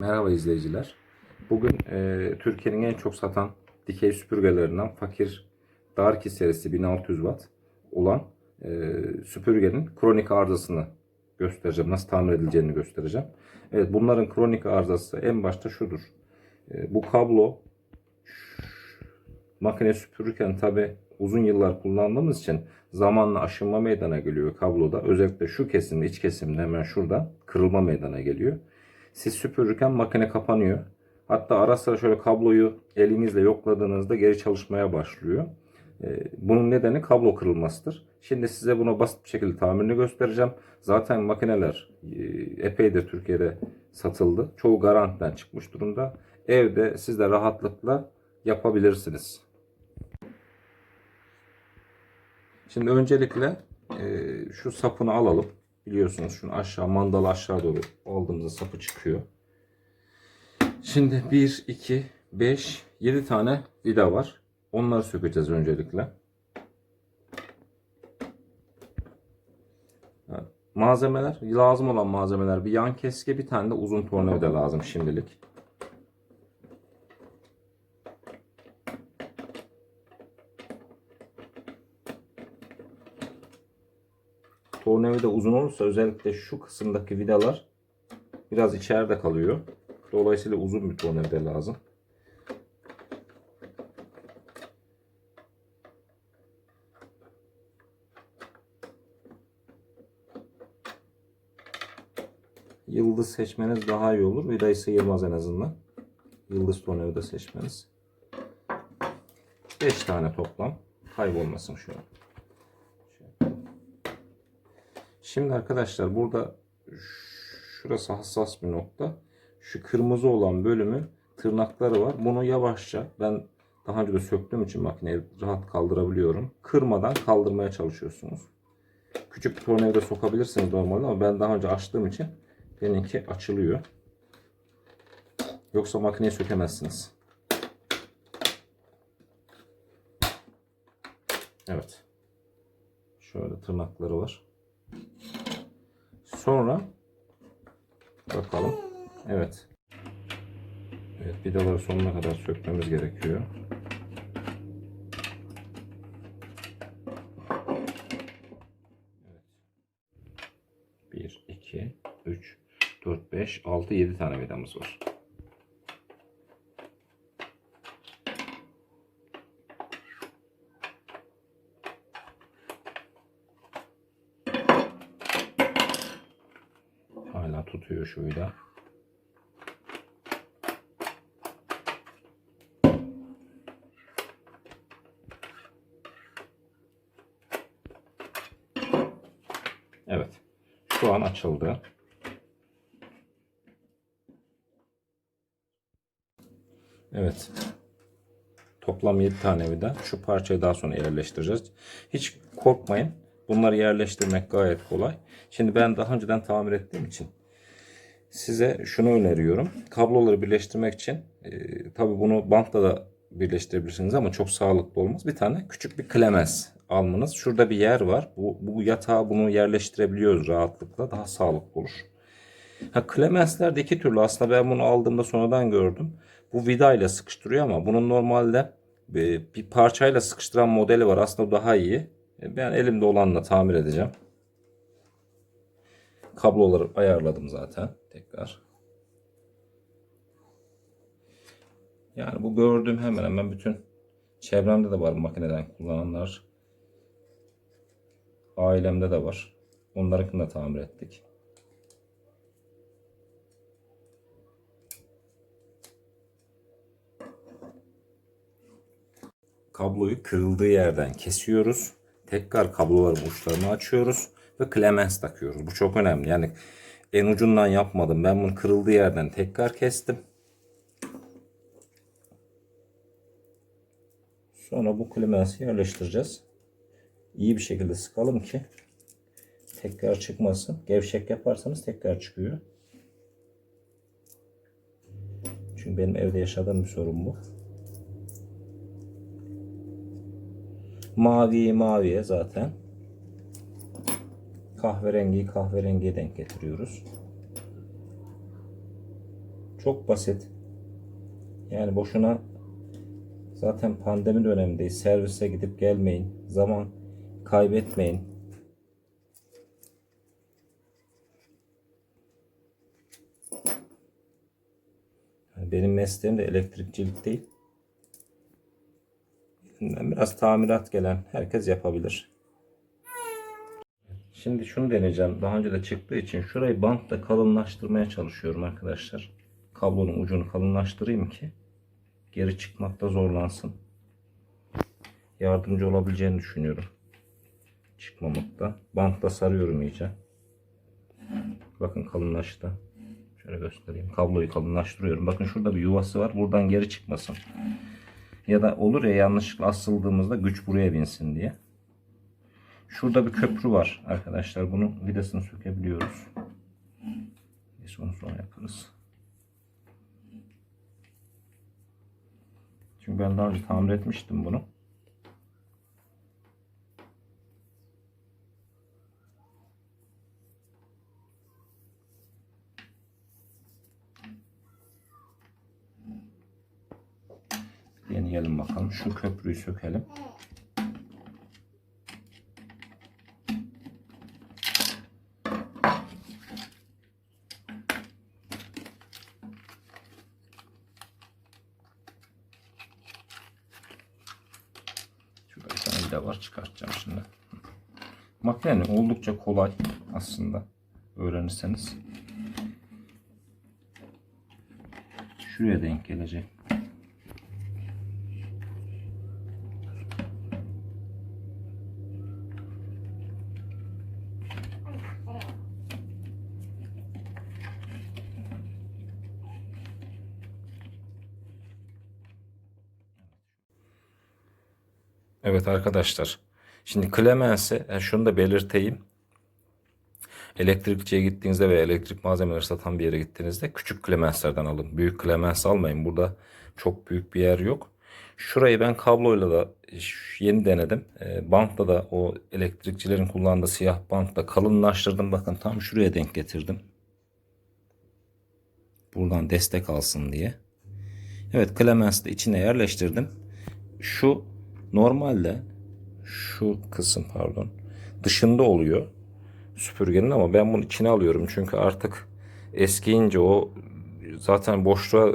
Merhaba izleyiciler. Bugün e, Türkiye'nin en çok satan dikey süpürgelerinden fakir Darki serisi 1600 watt olan e, süpürgenin kronik arızasını göstereceğim. Nasıl tamir edileceğini göstereceğim. Evet bunların kronik arızası en başta şudur. E, bu kablo makine süpürürken tabi uzun yıllar kullandığımız için zamanla aşınma meydana geliyor kabloda. Özellikle şu kesimde iç kesimde hemen şurada kırılma meydana geliyor. Siz süpürürken makine kapanıyor. Hatta ara sıra şöyle kabloyu elinizle yokladığınızda geri çalışmaya başlıyor. Ee, Bunun nedeni kablo kırılmasıdır. Şimdi size buna basit bir şekilde tamirini göstereceğim. Zaten makineler e, epeydir Türkiye'de satıldı. Çoğu garantiden çıkmış durumda. Evde siz de rahatlıkla yapabilirsiniz. Şimdi öncelikle e, şu sapını alalım. Biliyorsunuz şunu aşağı mandalı aşağı doğru aldığımızda sapı çıkıyor. Şimdi 1, 2, 5, 7 tane vida var. Onları sökeceğiz öncelikle. Malzemeler, lazım olan malzemeler bir yan keske bir tane de uzun tornavida lazım şimdilik. Tornavida uzun olursa özellikle şu kısımdaki vidalar biraz içeride kalıyor. Dolayısıyla uzun bir tornavida lazım. Yıldız seçmeniz daha iyi olur. Vidayı sıyırmaz en azından. Yıldız tornavida seçmeniz. 5 tane toplam. Kaybolmasın şu an. Şimdi arkadaşlar burada şurası hassas bir nokta. Şu kırmızı olan bölümü tırnakları var. Bunu yavaşça ben daha önce de söktüğüm için makineyi rahat kaldırabiliyorum. Kırmadan kaldırmaya çalışıyorsunuz. Küçük bir tornavida sokabilirsiniz normalde ama ben daha önce açtığım için benimki açılıyor. Yoksa makineyi sökemezsiniz. Evet. Şöyle tırnakları var. Sonra bakalım. Evet. Evet vidaları sonuna kadar sökmemiz gerekiyor. Evet. 1, 2, 3, 4, 5, 6, 7 tane vidamız var. Tutuyor vida. Evet. Şu an açıldı. Evet. Toplam 7 tane vida. Şu parçayı daha sonra yerleştireceğiz. Hiç korkmayın. Bunları yerleştirmek gayet kolay. Şimdi ben daha önceden tamir ettiğim için size şunu öneriyorum. Kabloları birleştirmek için e, tabi bunu bantla da birleştirebilirsiniz ama çok sağlıklı olmaz. Bir tane küçük bir klemens almanız. Şurada bir yer var. Bu, bu yatağa bunu yerleştirebiliyoruz rahatlıkla. Daha sağlıklı olur. Ha, klemensler iki türlü. Aslında ben bunu aldığımda sonradan gördüm. Bu vida ile sıkıştırıyor ama bunun normalde bir, bir parçayla sıkıştıran modeli var. Aslında daha iyi. E, Ben elimde olanla tamir edeceğim. Kabloları ayarladım zaten tekrar. Yani bu gördüğüm hemen hemen bütün çevremde de var makineden kullananlar. Ailemde de var. Onlarınkini de tamir ettik. kabloyu kırıldığı yerden kesiyoruz. Tekrar kabloların uçlarını açıyoruz ve klemens takıyoruz. Bu çok önemli. Yani en ucundan yapmadım. Ben bunu kırıldığı yerden tekrar kestim. Sonra bu klemensi yerleştireceğiz. İyi bir şekilde sıkalım ki tekrar çıkmasın. Gevşek yaparsanız tekrar çıkıyor. Çünkü benim evde yaşadığım bir sorun bu. Mavi maviye zaten. Kahverengiyi kahverengiye denk getiriyoruz. Çok basit. Yani boşuna zaten pandemi dönemindeyiz. Servise gidip gelmeyin. Zaman kaybetmeyin. Benim mesleğim de elektrikçilik değil. Biraz tamirat gelen herkes yapabilir. Şimdi şunu deneyeceğim. Daha önce de çıktığı için şurayı bantla kalınlaştırmaya çalışıyorum arkadaşlar. Kablonun ucunu kalınlaştırayım ki geri çıkmakta zorlansın. Yardımcı olabileceğini düşünüyorum. Çıkmamakta. Bantla sarıyorum iyice. Bakın kalınlaştı. Şöyle göstereyim. Kabloyu kalınlaştırıyorum. Bakın şurada bir yuvası var. Buradan geri çıkmasın. Ya da olur ya yanlışlıkla asıldığımızda güç buraya binsin diye. Şurada bir köprü var arkadaşlar. Bunun vidasını sökebiliyoruz. Neyse onu sonra yaparız. Çünkü ben daha önce tamir etmiştim bunu. Deneyelim bakalım. Şu köprüyü sökelim. Vida var çıkartacağım şimdi. Makine oldukça kolay aslında öğrenirseniz. Şuraya denk gelecek. Evet arkadaşlar. Şimdi Clemens'e yani şunu da belirteyim. Elektrikçiye gittiğinizde veya elektrik malzemeleri satan bir yere gittiğinizde küçük Clemens'lerden alın. Büyük Clemens almayın. Burada çok büyük bir yer yok. Şurayı ben kabloyla da yeni denedim. E, bantla da o elektrikçilerin kullandığı siyah bantla kalınlaştırdım. Bakın tam şuraya denk getirdim. Buradan destek alsın diye. Evet Clemens'i de içine yerleştirdim. Şu normalde şu kısım pardon dışında oluyor süpürgenin ama ben bunu içine alıyorum çünkü artık eskiyince o zaten boşluğa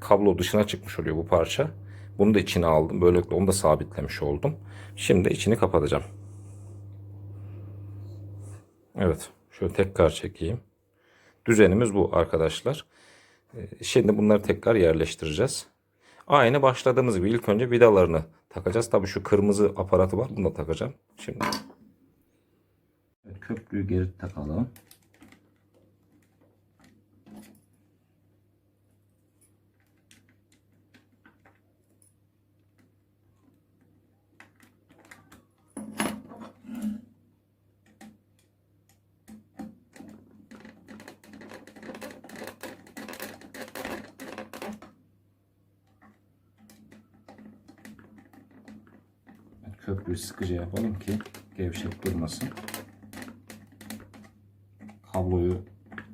kablo dışına çıkmış oluyor bu parça. Bunu da içine aldım. Böylelikle onu da sabitlemiş oldum. Şimdi içini kapatacağım. Evet. Şöyle tekrar çekeyim. Düzenimiz bu arkadaşlar. Ee, Şimdi bunları tekrar yerleştireceğiz. Aynı başladığımız gibi ilk önce vidalarını takacağız. Tabii şu kırmızı aparatı var. Bunu da takacağım. Şimdi evet, köprüyü geri takalım. Köprüyü sıkıca yapalım ki gevşek durmasın. Kabloyu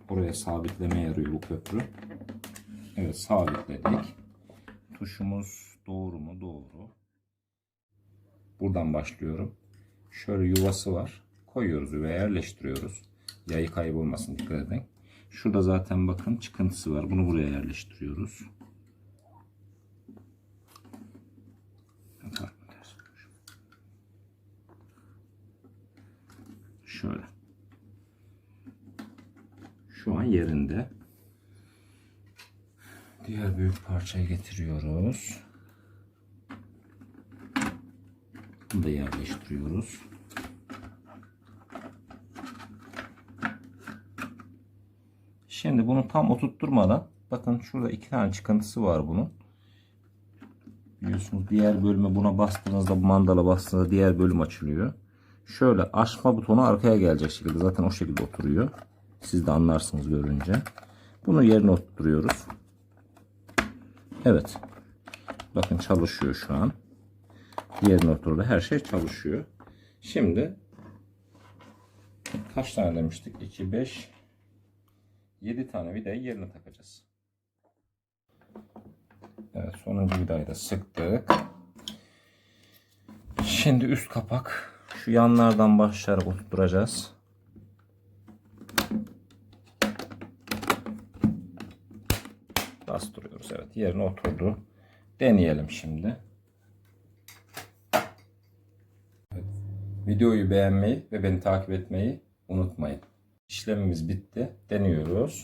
oraya sabitlemeye yarıyor bu köprü. Evet sabitledik. Tuşumuz doğru mu? Doğru. Buradan başlıyorum. Şöyle yuvası var. Koyuyoruz ve yerleştiriyoruz. Yayı kaybolmasın dikkat edin. Şurada zaten bakın çıkıntısı var. Bunu buraya yerleştiriyoruz. Şöyle. Şu an yerinde. Diğer büyük parçayı getiriyoruz. Bunu da yerleştiriyoruz. Şimdi bunu tam oturtturmadan bakın şurada iki tane çıkıntısı var bunun. Biliyorsunuz diğer bölüme buna bastığınızda bu mandala bastığınızda diğer bölüm açılıyor. Şöyle açma butonu arkaya gelecek şekilde zaten o şekilde oturuyor. Siz de anlarsınız görünce. Bunu yerine oturtuyoruz. Evet. Bakın çalışıyor şu an. Yerine oturdu. Her şey çalışıyor. Şimdi kaç tane demiştik? 2, 5, 7 tane vidayı yerine takacağız. sonuncu vidayı da sıktık. Şimdi üst kapak şu yanlardan başlayarak oturtacağız. Bastırıyoruz. Evet yerine oturdu. Deneyelim şimdi. Evet. Videoyu beğenmeyi ve beni takip etmeyi unutmayın. İşlemimiz bitti. Deniyoruz.